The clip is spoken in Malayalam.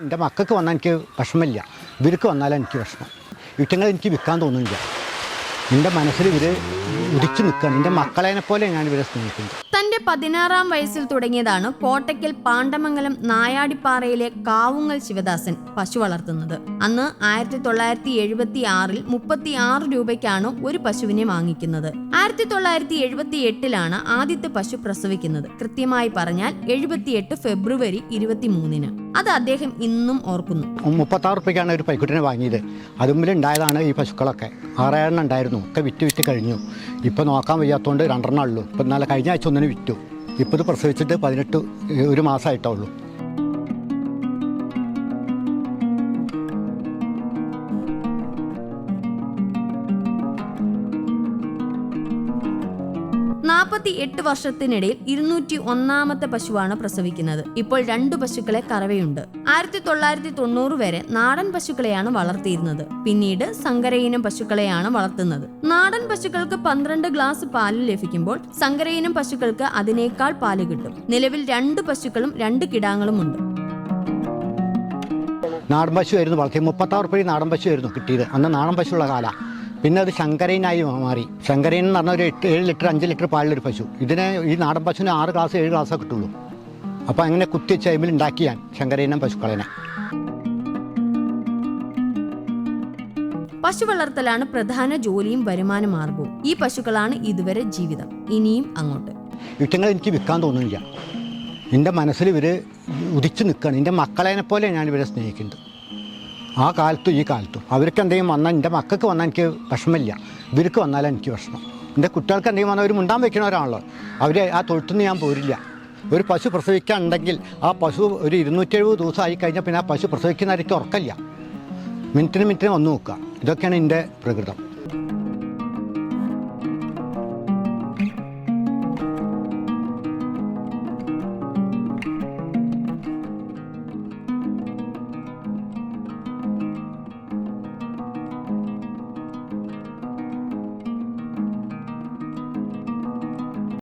എന്റെ മക്കൾക്ക് വന്നാൽ എനിക്ക് വിഷമമില്ല. ഇവർക്ക് വന്നാലും എനിക്ക് വിഷമം. ഇറ്റങ്ങൾ എനിക്ക് വിൽക്കാൻ തോന്നുന്നില്ല. എന്റെ മനസ്സിൽ ഇവർ ഉദിച്ചു നിൽക്കുകയാണ്. എന്റെ മക്കളെ പോലെ ഞാൻ ഇവരെ സ്നേഹിക്കുന്നത് തന്റെ പതിനാറാം വയസ്സിൽ തുടങ്ങിയതാണ് കോട്ടയ്ക്കൽ പാണ്ഡമംഗലം നായാടിപ്പാറയിലെ കാവുങ്ങൽ ശിവദാസൻ പശു വളർത്തുന്നത്. അന്ന് ആയിരത്തി തൊള്ളായിരത്തി എഴുപത്തി ആറിൽ മുപ്പത്തി ആറ് രൂപയ്ക്കാണ് ഒരു പശുവിനെ വാങ്ങിക്കുന്നത്. ആയിരത്തി തൊള്ളായിരത്തി എഴുപത്തി എട്ടിലാണ് ആദ്യത്തെ പശു പ്രസവിക്കുന്നത്. കൃത്യമായി പറഞ്ഞാൽ എഴുപത്തിയെട്ട് ഫെബ്രുവരി ഇരുപത്തി മൂന്നിന് അത് അദ്ദേഹം ഇന്നും ഓർക്കുന്നു. മുപ്പത്താറ് റുപ്യക്കാണ് ഒരു പൈക്കുട്ടിനെ വാങ്ങിയത്. അതുമ്പിലുണ്ടായതാണ് ഈ പശുക്കളൊക്കെ. ആറേഴെണ്ണം ഉണ്ടായിരുന്നു. ഒക്കെ വിറ്റ് വിറ്റ് കഴിഞ്ഞു. ഇപ്പം നോക്കാൻ വയ്യാത്തതുകൊണ്ട് രണ്ടെണ്ണം ഉള്ളൂ. ഇപ്പം നല്ല കഴിഞ്ഞ ആഴ്ച ഒന്നിന് വിറ്റു. ഇപ്പോൾ ഇത് പ്രസവിച്ചിട്ട് പതിനെട്ട് ഒരു മാസമായിട്ടേ ഉള്ളൂ. നാൽപ്പത്തി എട്ട് വർഷത്തിനിടയിൽ ഇരുന്നൂറ്റി ഒന്നാമത്തെ പശുവാണ് പ്രസവിക്കുന്നത്. ഇപ്പോൾ രണ്ടു പശുക്കളെ കറവയുണ്ട്. ആയിരത്തി തൊള്ളായിരത്തി തൊണ്ണൂറ് വരെ നാടൻ പശുക്കളെയാണ് വളർത്തിയിരുന്നത്. പിന്നീട് സങ്കരയിനം പശുക്കളെയാണ് വളർത്തുന്നത്. നാടൻ പശുക്കൾക്ക് പന്ത്രണ്ട് ഗ്ലാസ് പാൽ ലഭിക്കുമ്പോൾ സങ്കരയിനം പശുക്കൾക്ക് അതിനേക്കാൾ പാൽ കിട്ടും. നിലവിൽ രണ്ട് പശുക്കളും രണ്ട് കിടാങ്ങളും ഉണ്ട് നാടൻ പശു ആയിരുന്നു വളർത്തി മുപ്പത്താറ് റുപ്യ നാടൻ പശു ആയിരുന്നു കിട്ടിയത്. അന്ന് നാടൻ പശുള്ള കാല. പിന്നെ അത് ശങ്കരനായി മാറി. ശങ്കരൻ എന്ന് പറഞ്ഞ ഒരു എട്ട് ഏഴ് ലിറ്റർ അഞ്ച് ലിറ്റർ പാലിലൊരു പശു. ഇതിനെ ഈ നാടൻ പശുവിന് ആറ് ക്ലാസ് ഏഴ് ക്ലാസ്സേ കിട്ടുള്ളൂ. അപ്പോൾ അങ്ങനെ കുത്തി ചൈമിൽ ഉണ്ടാക്കിയാൽ ശങ്കരയിനം പശുക്കളെ പശു വളർത്തലാണ് പ്രധാന ജോലിയും വരുമാന മാർഗവും. ഈ പശുക്കളാണ് ഇതുവരെ ജീവിതം. ഇനിയും അങ്ങോട്ട്. ഇറ്റങ്ങൾ എനിക്ക് വിൽക്കാൻ തോന്നുന്നില്ല. എന്റെ മനസ്സിൽ ഇവർ ഉദിച്ചു നിൽക്കുകയാണ്. എന്റെ മക്കളേനെ പോലെ ഞാൻ ഇവരെ സ്നേഹിക്കുന്നത് ആ കാലത്തും ഈ കാലത്തും. അവർക്ക് എന്തെങ്കിലും വന്നാൽ എന്റെ മക്കൾക്ക് വന്നാൽ എനിക്ക് വിഷമമില്ല. ഇവർക്ക് വന്നാലും എനിക്ക് വിഷമം. എന്റെ കുട്ടികൾക്ക് എന്തെങ്കിലും വന്നാൽ അവർ മുണ്ടാൻ വയ്ക്കണവരാണല്ലോ അവർ ആ തൊഴുത്തുനിന്ന് ഞാൻ പോരില്ല. ഒരു പശു പ്രസവിക്കാനുണ്ടെങ്കിൽ ആ പശു ഒരു ഇരുന്നൂറ്റി എഴുപത് ദിവസം ആയി കഴിഞ്ഞാൽ പിന്നെ ആ പശു പ്രസവിക്കുന്നവരേക്ക് ഉറക്കമില്ല. മിനിറ്റിന് മിനിറ്റിന് വന്നു നോക്കുക. ഇതൊക്കെയാണ് എന്റെ പ്രകൃതം.